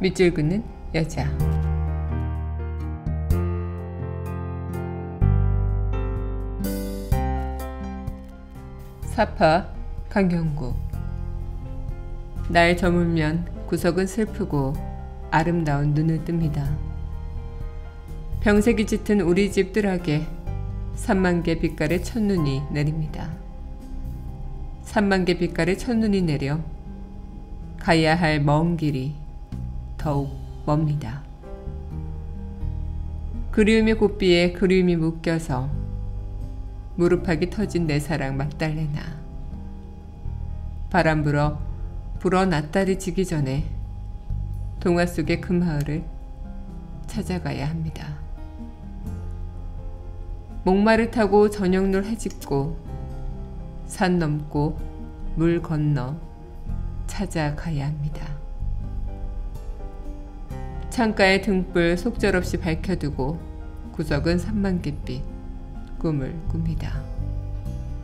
밑줄 긋는 여자 사파 강경구 날 저물면 구석은 슬프고 아름다운 눈을 뜹니다. 병색이 짙은 우리 집 뜰하게 3만 개 빛깔의 첫눈이 내립니다. 3만 개 빛깔의 첫눈이 내려 가야 할 먼 길이 더욱 멉니다. 그리움의 고비에 그리움이 묶여서 무릎팍이 터진 내 사랑 막달레나 바람 불어 불어 낯달이 지기 전에 동화 속의 그 마을을 찾아가야 합니다. 목마를 타고 저녁놀 해짓고 산 넘고 물 건너 찾아가야 합니다. 창가에 등불 속절없이 밝혀두고 구석은 산만갯빛 꿈을 꿉니다.